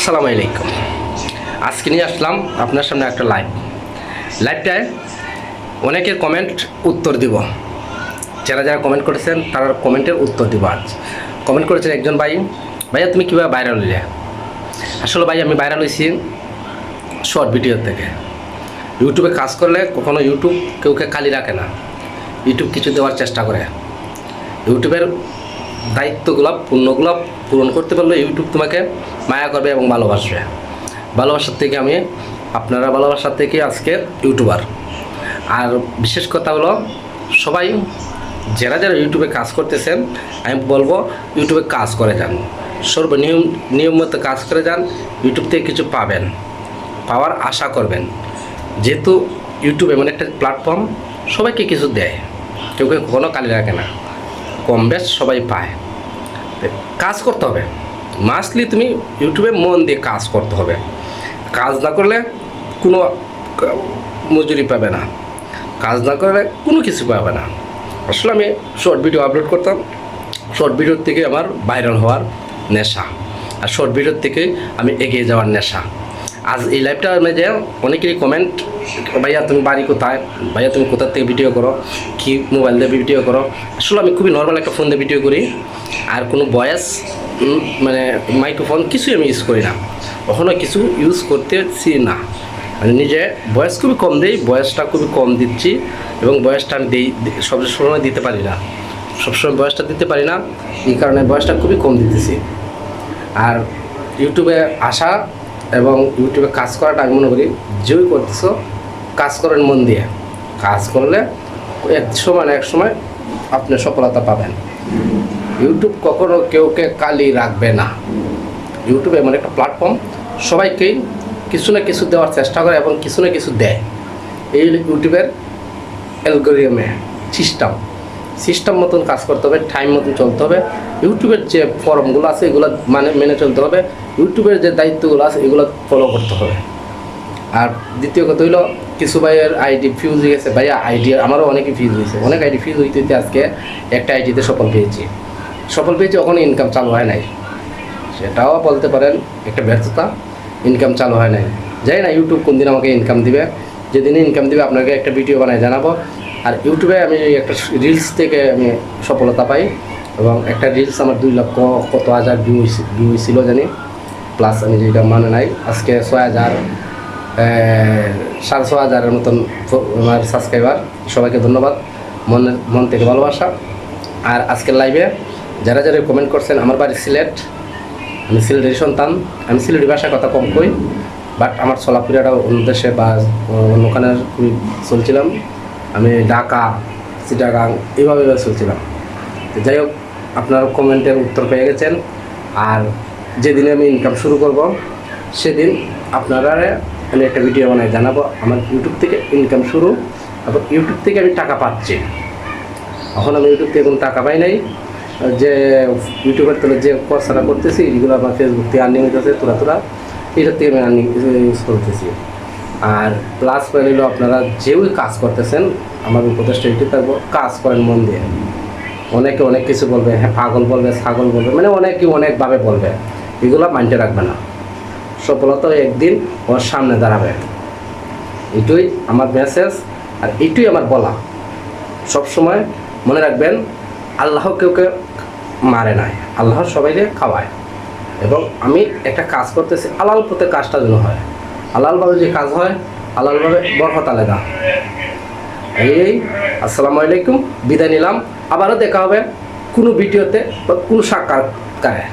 আসসালামু আলাইকুম। আজকে নিয়ে আসলাম আপনার সামনে একটা লাইভ লাইভটায় অনেকের কমেন্ট উত্তর দিব। যারা যারা কমেন্ট করেছেন, তারা কমেন্টের উত্তর দিব আজ। কমেন্ট করেছেন একজন ভাই, ভাইয়া, তুমি কীভাবে ভাইরাল হইলে? আসলে ভাই, আমি ভাইরাল হয়েছি শর্ট ভিডিও থেকে। ইউটিউবে কাজ করলে কখনো ইউটিউব কেউকে খালি রাখে না। ইউটিউব কিছু দেওয়ার চেষ্টা করে। ইউটিউবের দায়িত্বগুলো পূর্ণগুলো পূরণ করতে পারলে ইউটিউব তোমাকে মায়া করবে এবং ভালোবাসবে। ভালোবাসার থেকে আমি, আপনারা ভালোবাসার থেকে আজকে ইউটিউবার আর বিশেষ কথা হলো, সবাই যারা যারা ইউটিউবে কাজ করতেছেন, আমি বলব ইউটিউবে কাজ করে যান। সর্বনিয়ম, নিয়মিত কাজ করে যান ইউটিউব থেকে কিছু পাবেন। পাওয়ার আশা করবেন। যেহেতু ইউটিউব এমন একটা প্ল্যাটফর্ম সবাইকে কিছু দেয়। কেউ কেউ কখনো কালি রাখে না। কম বেশ সবাই পায়। কাজ করতে হবে। মাস্টলি তুমি ইউটিউবে মন দিয়ে কাজ করতে হবে। কাজ না করলে কোনো মজুরি পাবে না। কাজ না করলে কোনো কিছু পাবে না। আসলে আমি শর্ট ভিডিও আপলোড করতাম। শর্ট ভিডিওর থেকে আমার ভাইরাল হওয়ার নেশা। আর শর্ট ভিডিওর থেকে আমি এগিয়ে যাওয়ার নেশা। আজ এই লাইভটা যে অনেকেরই কমেন্ট ভাইয়া, তুমি বাড়ি কোথায়? ভাইয়া, তুমি কোথা থেকে ভিডিও করো? কি মোবাইল দিয়ে ভিডিও করো? আসলে আমি খুবই নর্মাল একটা ফোন দিয়ে ভিডিও করি। আর কোনো ভয়েস মানে মাইক্রোফোন কিছুই আমি ইউজ করি না। কখনো কিছু ইউজ করতেছি না। মানে নিজে বয়স খুবই কম দিই বয়সটা খুবই কম দিচ্ছি এবং বয়সটা আমি দিই, সব সময় দিতে পারি না। সবসময় বয়সটা দিতে পারি না। এই কারণে বয়সটা খুবই কম দিতেছি। আর ইউটিউবে আসা এবং ইউটিউবে কাজ করাটা আমি মনে করি যেই করতেছো, কাজ করেন মন দিয়ে। কাজ করলে এক সময় না এক সময় আপনি সফলতা পাবেন। ইউটিউব কখনো কেউকে কালি রাখবে না। ইউটিউব এমন একটা প্ল্যাটফর্ম সবাইকেই কিছু না কিছু দেওয়ার চেষ্টা করে এবং কিছু না কিছু দেয়। এই ইউটিউবের অ্যালগোরিয়ামে সিস্টেম সিস্টেম মতন কাজ করতে হবে টাইম মতন চলতে হবে। ইউটিউবের যে ফর্মগুলো আছে, এগুলো মানে মেনে চলতে হবে। ইউটিউবের যে দায়িত্বগুলো আছে, এগুলো ফলো করতে হবে। আর দ্বিতীয় কথা হইল, কিছু ভাইয়ের আইডি ফিউজ হয়ে গেছে। ভাইয়া আইডি আমারও অনেকই ফিউজ হয়েছে। অনেক আইডি ফিউজ হইতে হইতে আজকে একটা আইডিতে সফল পেয়েছি। সফল পেয়েছি ওখানে ইনকাম চালু হয় নাই। সেটাও বলতে পারেন, একটা ব্যর্থতা ইনকাম চালু হয় নাই। যাই না ইউটিউব কোন দিন আমাকে ইনকাম দিবে। যেদিন ইনকাম দিবে, আপনাকে একটা ভিডিও বানায় জানাব। আর ইউটিউবে আমি একটা রিলস থেকে আমি সফলতা পাই এবং একটা রিলস আমার দুই লক্ষ কত হাজার ভিউ ভিউ ছিল জানি। প্লাস আমি যেটা মানে নাই, আজকে ছয় হাজার সাড়ে ছ হাজারের মতন আমার সাবস্ক্রাইবার সবাইকে ধন্যবাদ। মনের মন থেকে ভালোবাসা। আর আজকের লাইভে যারা যারা কমেন্ট করছেন, আমার বাড়ি সিলেট। আমি সিলেটের সন্তান। আমি সিলেটি ভাষায় কথা কম কই বাট আমার চলাফেরাটা অন্য দেশে বা অন্যখানে খুবই চলছিলাম। আমি ঢাকা, চিটাগাং এইভাবে চলছিলাম। তো যাই হোক, আপনার কমেন্টের উত্তর পেয়ে গেছেন। আর যেদিনে আমি ইনকাম শুরু করব, সেদিন আপনারা আমি একটা ভিডিও বানাই জানাব আমার ইউটিউব থেকে ইনকাম শুরু। এবং ইউটিউব থেকে আমি টাকা পাচ্ছি। এখন আমি ইউটিউব থেকে কোনো টাকা পাই নাই। যে ইউটিউবের তলে যে খরচাটা করতেছি, এগুলো আমার ফেসবুক থেকে আর্নিং হইতেছে, তোরা তোরা এটার থেকে আমি আর্নিং ইউজ করতেছি। আর প্লাস পয়েন্ট হলো আপনারা যেও কাজ করতেছেন, আমার উপদেশটা এটি থাকব কাজ করেন মন দিয়ে। অনেকে অনেক কিছু বলবে হ্যাঁ পাগল বলবে, ছাগল বলবে মানে অনেকে অনেকভাবে বলবে। এগুলো মাইন্ডে রাখবে না। সফলতা একদিন ওর সামনে দাঁড়াবে। এটুই আমার মেসেজ আর এটুই আমার বলা। সবসময় মনে রাখবেন, আল্লাহ কেউ কেউ মারে নাই। আল্লাহ সবাইকে খাওয়ায়। এবং আমি একটা কাজ করতেছি, আলাল পথে কাজটা যেন হয়। আলালভাবে যে কাজ হয়, হালালভাবে বরফত আলাদা। এই, আসসালামু আলাইকুম, বিদায় নিলাম। আবারও দেখা হবে কোনো ভিডিওতে বা কোনো সাক্ষাৎকারে।